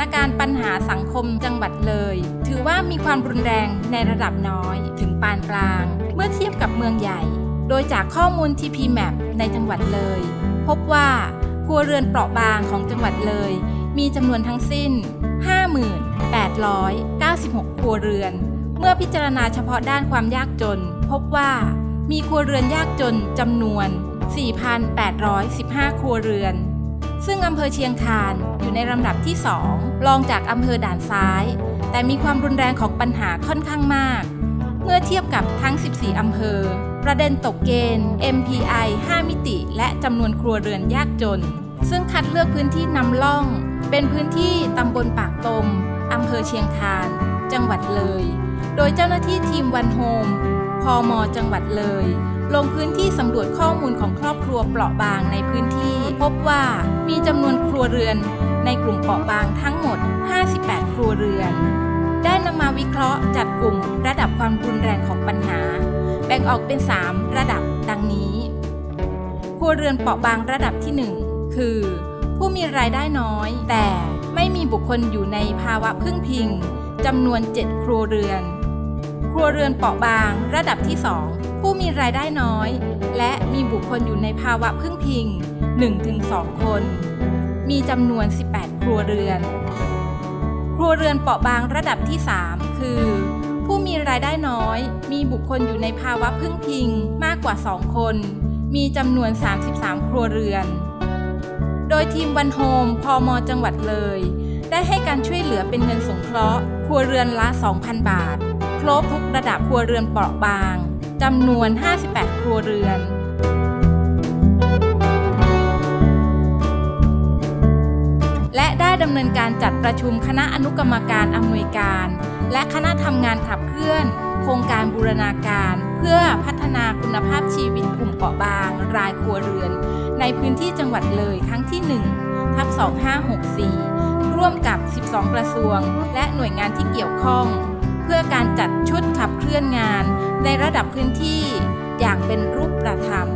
สังคมจังหวัดเลย ถือว่ามีความรุนแรงในระดับน้อย ถึงปานกลาง เมื่อเทียบกับเมืองใหญ่ โดยจากข้อมูล TPMAP ในจังหวัดเลย พบว่าครัวเรือนเปราะบางของจังหวัดเลย มีจำนวนทั้งสิ้น 5896 ครัวเรือน เมื่อพิจารณาเฉพาะด้านความยากจน พบว่ามีครัวเรือนยากจนจำนวน 4,815 ครัวเรือน ซึ่งอำเภอเชียงคานอยู่ในลำดับที่ 2 รองจากอำเภอด่านซ้าย แต่มีความรุนแรงของปัญหาค่อนข้างมาก เมื่อเทียบกับทั้ง 14 อำเภอ ประเด็นตกเกณฑ์ MPI 5 มิติ และจำนวนครัวเรือนยากจน ซึ่งคัดเลือกพื้นที่นำล่อง เป็นพื้นที่ตำบลปากตมอำเภอเชียงคาน จังหวัดเลย โดยเจ้าหน้าที่ทีมวันโฮม พอมจังหวัดเลย ลงพื้นที่สำรวจข้อมูลของครอบครัวเปราะบางในพื้นที่ พบว่ามีจำนวนครัวเรือนในกลุ่มเปราะบางทั้งหมด 58 ครัวเรือน ได้นำมาวิเคราะห์จัดกลุ่มระดับความรุนแรงของปัญหา แบ่งออกเป็น 3 ระดับดังนี้ ครัวเรือนเปราะบางระดับที่ 1 คือ ผู้มีรายได้น้อย แต่ไม่มีบุคคลอยู่ในภาวะพึ่งพิงจำนวน 7 ครัวเรือน ครัวเรือนเปราะบาง ระดับที่ 2 ผู้มีรายได้น้อย และมีบุคคลอยู่ในภาวะพึ่งพิง 1-2 คน มีจำนวน 18 ครัวเรือน ครัวเรือนเปราะบางระดับที่ 3 คือ ผู้มีรายได้น้อย มีบุคคลอยู่ในภาวะพึ่งพิงมากกว่า 2 คน มีจำนวน 33 ครัวเรือน โดยทีมวันโฮมพอมจังหวัดเลย ได้ให้การช่วยเหลือเป็นเงินสงเคราะห์ ครัวเรือนละ 2,000 บาท ครบทุกระดับครัวเรือนเปราะบางจำนวน 58 ครัวเรือน และได้ดำเนินการจัดประชุมคณะอนุกรรมการอำนวยการ และคณะทำงานขับเคลื่อน โครงการบูรณาการเพื่อพัฒนาคุณภาพชีวิตกลุ่มเปราะบาง รายครัวเรือน ในพื้นที่จังหวัดเลยครั้งที่ 1 ทับ 2564 ร่วมกับ 12 กระทรวง และหน่วยงานที่เกี่ยวข้อง พื่อการจัดชุดขับเคลื่อนงานในระดับพื้นที่อย่างเป็นรูปประธรรม